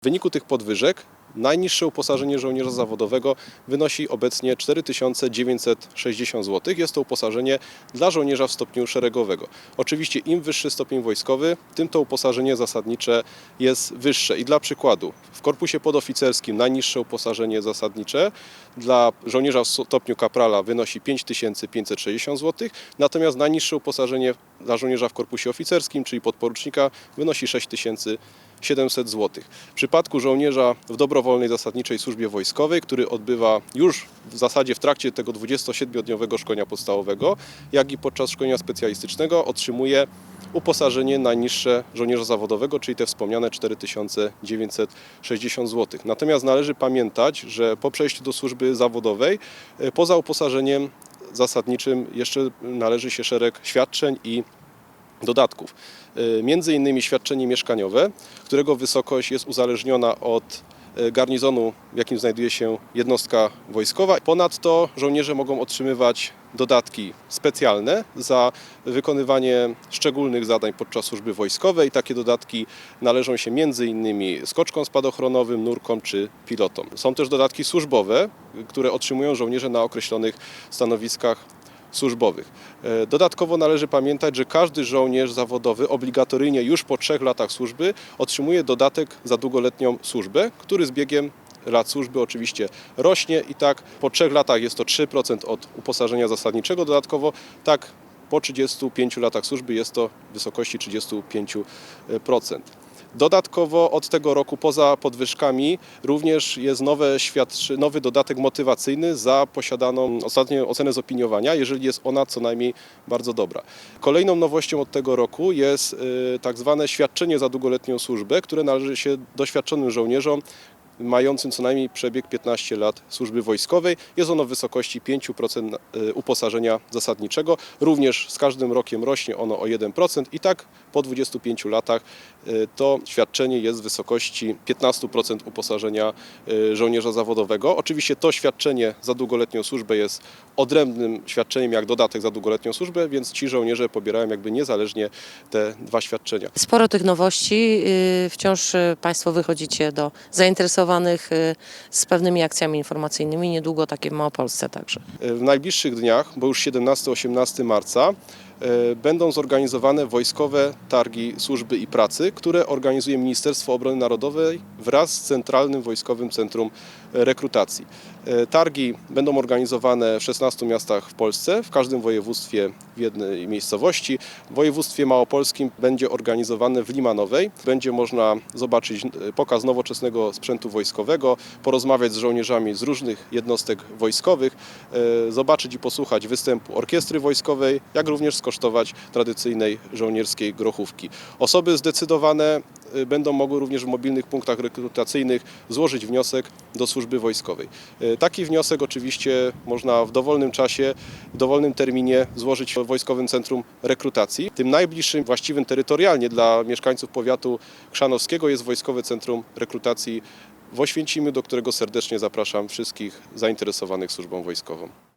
W wyniku tych podwyżek najniższe uposażenie żołnierza zawodowego wynosi obecnie 4960 zł. Jest to uposażenie dla żołnierza w stopniu szeregowego. Oczywiście im wyższy stopień wojskowy, tym to uposażenie zasadnicze jest wyższe. I dla przykładu, w korpusie podoficerskim najniższe uposażenie zasadnicze dla żołnierza w stopniu kaprala wynosi 5560 zł, natomiast najniższe uposażenie dla żołnierza w korpusie oficerskim, czyli podporucznika, wynosi 6000 700 zł. W przypadku żołnierza w dobrowolnej zasadniczej służbie wojskowej, który odbywa już w zasadzie w trakcie tego 27-dniowego szkolenia podstawowego, jak i podczas szkolenia specjalistycznego otrzymuje uposażenie najniższe żołnierza zawodowego, czyli te wspomniane 4960 zł. Natomiast należy pamiętać, że po przejściu do służby zawodowej e, poza uposażeniem zasadniczym jeszcze należy się szereg świadczeń i dodatków. Y, Między innymi świadczenie mieszkaniowe, którego wysokość jest uzależniona od garnizonu, w jakim znajduje się jednostka wojskowa. Ponadto żołnierze mogą otrzymywać dodatki specjalne za wykonywanie szczególnych zadań podczas służby wojskowej. Takie dodatki należą się innymi skoczkom spadochronowym, nurkom czy pilotom. Są też dodatki służbowe, które otrzymują żołnierze na określonych stanowiskach służbowych. E, Dodatkowo należy pamiętać, że każdy żołnierz zawodowy obligatoryjnie już po trzech latach służby otrzymuje dodatek za długoletnią służbę, który z biegiem lat służby oczywiście rośnie i tak po trzech latach jest to 3% od uposażenia zasadniczego dodatkowo, tak po 35 latach służby jest to w wysokości 35%. Dodatkowo od tego roku poza podwyżkami również jest nowe nowy dodatek motywacyjny za posiadaną ostatnią ocenę z opiniowania, jeżeli jest ona co najmniej bardzo dobra. Kolejną nowością od tego roku jest y, tak zwane świadczenie za długoletnią służbę, które należy się doświadczonym żołnierzom mającym co najmniej przebieg 15 lat służby wojskowej. Jest ono w wysokości 5% y, uposażenia zasadniczego. Również z każdym rokiem rośnie ono o 1% i tak po 25 latach y, to świadczenie jest w wysokości 15% uposażenia y, żołnierza zawodowego. Oczywiście to świadczenie za długoletnią służbę jest odrębnym świadczeniem jak dodatek za długoletnią służbę, więc ci żołnierze pobierają jakby niezależnie te dwa świadczenia. Sporo tych nowości. y, Wciąż y, Państwo wychodzicie do zainteresowanych y, z pewnymi akcjami informacyjnymi. Niedługo takie w Małopolsce także. W najbliższych dniach, bo już 17-18 marca, będą zorganizowane wojskowe targi służby i pracy, które organizuje Ministerstwo Obrony Narodowej wraz z Centralnym Wojskowym Centrum Rekrutacji. E, Targi będą organizowane w 16 miastach w Polsce, w każdym województwie w jednej miejscowości. W województwie małopolskim będzie organizowane w Limanowej. Będzie można zobaczyć e, pokaz nowoczesnego sprzętu wojskowego, porozmawiać z żołnierzami z różnych jednostek wojskowych, e, zobaczyć i posłuchać występu orkiestry wojskowej, jak również skosztować tradycyjnej żołnierskiej grochówki. Osoby zdecydowane e, będą mogły również w mobilnych punktach rekrutacyjnych złożyć wniosek do służby wojskowej. E, Taki wniosek oczywiście można w dowolnym czasie, w dowolnym terminie złożyć w Wojskowym Centrum Rekrutacji. Tym najbliższym, właściwym terytorialnie dla mieszkańców powiatu chrzanowskiego jest Wojskowe Centrum Rekrutacji w Oświęcimiu, do którego serdecznie zapraszam wszystkich zainteresowanych służbą wojskową.